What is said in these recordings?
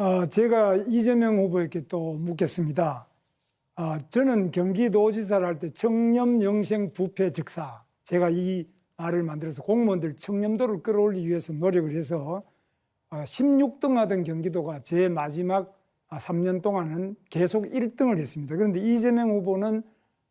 어, 제가 이재명 후보에게 또 묻겠습니다. 어, 저는 경기도지사를 할 때 청렴 영생 부패 즉사 제가 이 말을 만들어서 공무원들 청렴도를 끌어올리기 위해서 노력을 해서 어, 16등 하던 경기도가 제 마지막 아, 3년 동안은 계속 1등을 했습니다. 그런데 이재명 후보는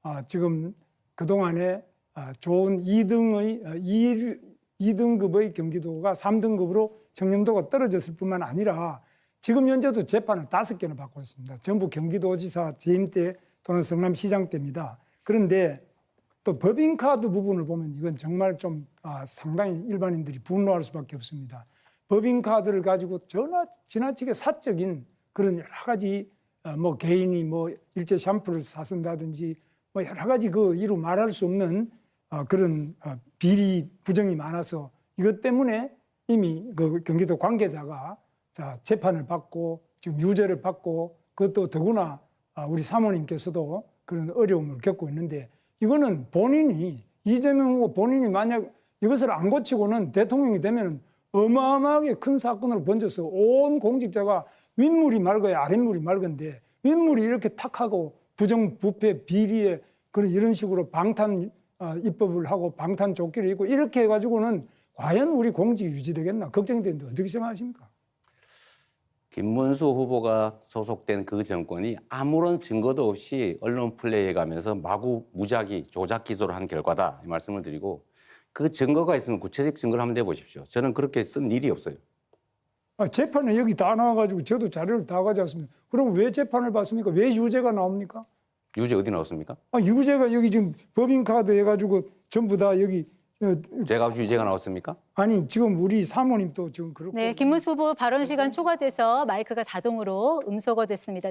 아, 지금 그동안에 아, 좋은 2등의 2, 2등급의 경기도가 3등급으로 청렴도가 떨어졌을 뿐만 아니라 지금 현재도 재판을 다섯 개나 받고 있습니다. 전부 경기도지사 재임 때 또는 성남시장 때입니다. 그런데 또 법인카드 부분을 보면 이건 정말 좀 아, 상당히 일반인들이 분노할 수밖에 없습니다. 법인카드를 가지고 전화, 지나치게 사적인 그런 여러 가지 어, 뭐 개인이 뭐 일제 샴푸를 사쓴다든지 뭐 여러 가지 그 이루 말할 수 없는 어, 그런 어, 비리 부정이 많아서 이것 때문에 이미 그 경기도 관계자가 자 재판을 받고 지금 유죄를 받고 그것도 더구나 아, 우리 사모님께서도 그런 어려움을 겪고 있는데 이거는 본인이 이재명 후보 본인이 만약 이것을 안 고치고는 대통령이 되면 어마어마하게 큰 사건을 번져서 온 공직자가 윗물이 맑아야 아랫물이 맑은데 윗물이 이렇게 탁하고 부정부패 비리에 그런 이런 식으로 방탄 어, 입법을 하고 방탄 조끼를 입고 이렇게 해가지고는 과연 우리 공직이 유지되겠나 걱정이 되는데 어떻게 생각하십니까? 김문수 후보가 소속된 그 정권이 아무런 증거도 없이 언론 플레이해 가면서 마구 무작위 조작 기소를 한 결과다 이 말씀을 드리고 그 증거가 있으면 구체적 증거를 한번 내보십시오. 저는 그렇게 쓴 일이 없어요. 아, 재판에 여기 다 나와가지고 저도 자료를 다 가져왔습니다. 그럼 왜 재판을 받습니까? 왜 유죄가 나옵니까? 유죄 어디 나왔습니까? 아, 유죄가 여기 지금 법인카드 해가지고 전부 다 여기 어, 제가 없이 유죄가 나왔습니까? 아니 지금 우리 사모님도 지금 그렇고 네, 김문수 후보 발언 시간 초과돼서 마이크가 자동으로 음소거 됐습니다.